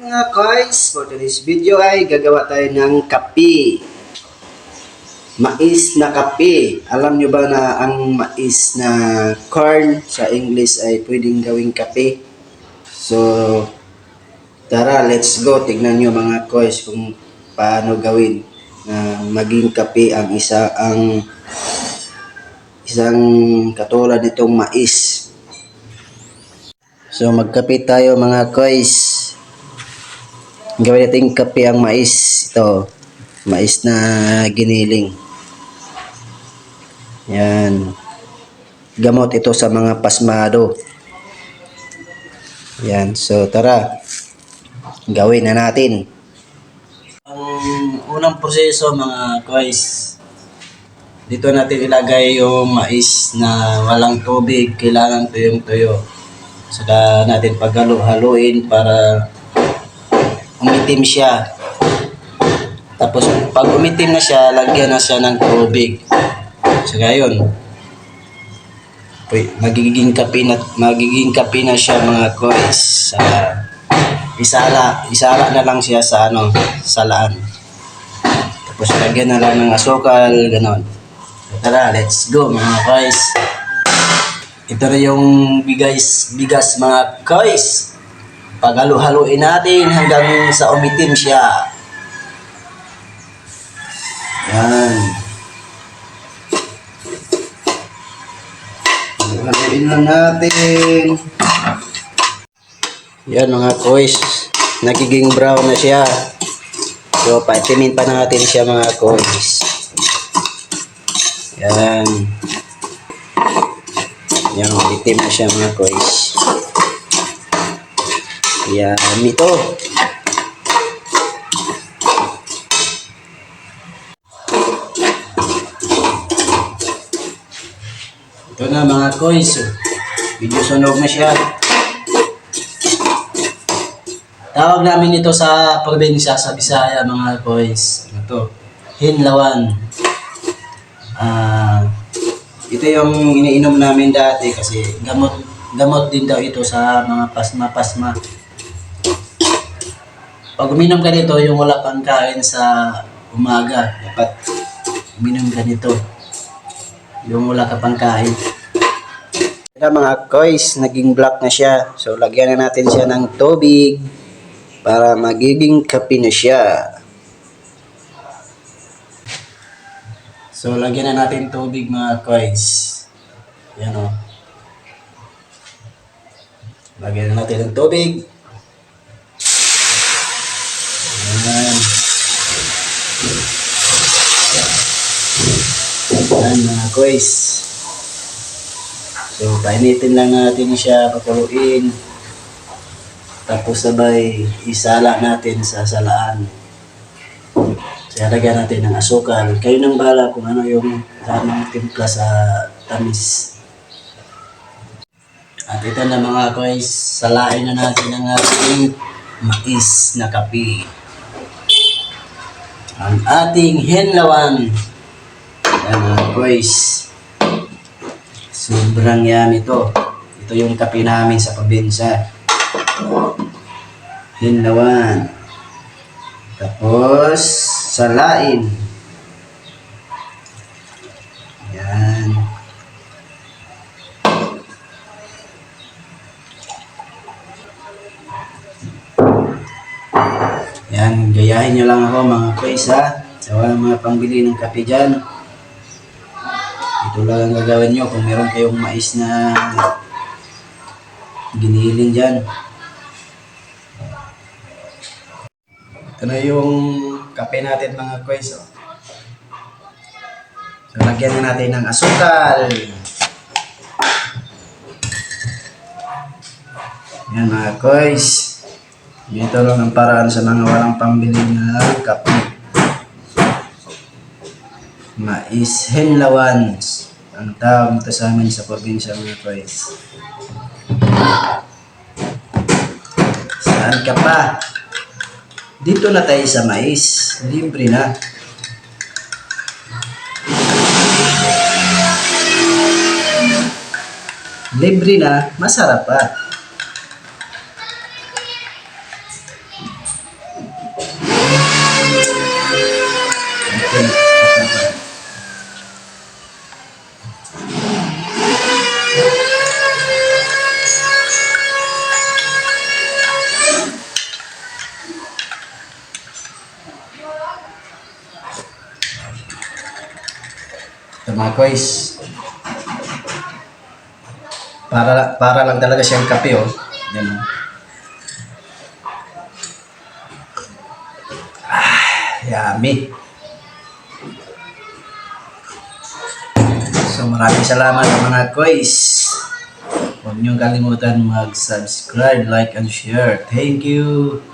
Mga guys, for today's video ay gagawa tayo ng kape. Mais na kape. Alam nyo ba na ang mais na corn sa English ay pwedeng gawing kape? So, tara, let's go. Tignan nyo mga guys kung paano gawin na maging kape ang isa ang isang katulad nitong mais. So magkape tayo mga guys. Gawin natin kape ang mais. Ito, mais na giniling. Yan. Gamot ito sa mga pasmado. Yan. So tara. Gawin na natin. Ang unang proseso mga guys. Dito natin ilagay yung mais na walang tubig. Kailangan tuyong-tuyo. Saka natin paghalo-haluin para umitim siya. Tapos pag umitim na siya, lagyan na siya ng tubig. Yun. Uy, magiging kape na magiging kape na siya mga guys. Saka isala, isala na lang siya sa ano, salaan. Tapos lagyan na lang ng asukal, ganon. Tara, let's go mga guys. Ito na yung bigas, bigas mga guys. Paghalo-haluin natin hanggang sa umitim siya. Yan. Haluin lang natin. Yan mga guys. Nagiging brown na siya. So, paitimin pa natin siya mga guys. Yan. Yan, itim na siya mga guys. Yan, ito. Ito na mga guys. Medyo sunog na siya. Tawag namin ito sa probinsya sa Bisaya mga boys. Ano to? Hinlawan. Ah, ito yung iniinom namin dati kasi gamot gamot din daw ito sa mga pasma-pasma. Pag uminom ka nito, yung wala pang kain sa umaga, dapat uminom ka nito. Yung wala ka pang kain. Kaya mga kois, naging black na siya. So, lagyan na natin siya ng tubig para magiging kape na siya. So, lagyan na natin tubig mga kois. Yan o. Lagyan na natin ng tubig. Yan. Yan mga kois. So, painitin lang natin siya, pakuluin. Tapos sabay, isala natin sa salaan. So, lagyan natin ng asukal. Kayo nang bahala kung ano yung tamang timpla sa tamis. At ito na mga kois, salain na natin ang ating mais na kape. Ang ating henlawan. Kois. Sobrang yummy ito. Ito yung kape namin sa probinsya. Henlawan. Tapos, salain. Yan. Yan, gayahin nyo lang ako mga boys ha. Sa walang mga pangbili ng kape dyan. Ito lang ang gagawin nyo kung meron kayong mais na giniling dyan. Ito na yung kape natin mga boys. Oh. So, lagyan na natin ng asukal. Yan mga boys. Dito lang ang paraan sa mga walang pambili ng kape. Maishenlawan ang taong ito sa amin sa probinsya mga boys. Saan ka pa? Dito na tayo sa mais. Libre na. Libre na, masarap pa. Okay. Mga kois. Para, para lang talaga siyang kape oh. Yan oh. Yummy. So maraming salamat mga kois. Huwag niyong kalimutan mag-subscribe, like, and share. Thank you.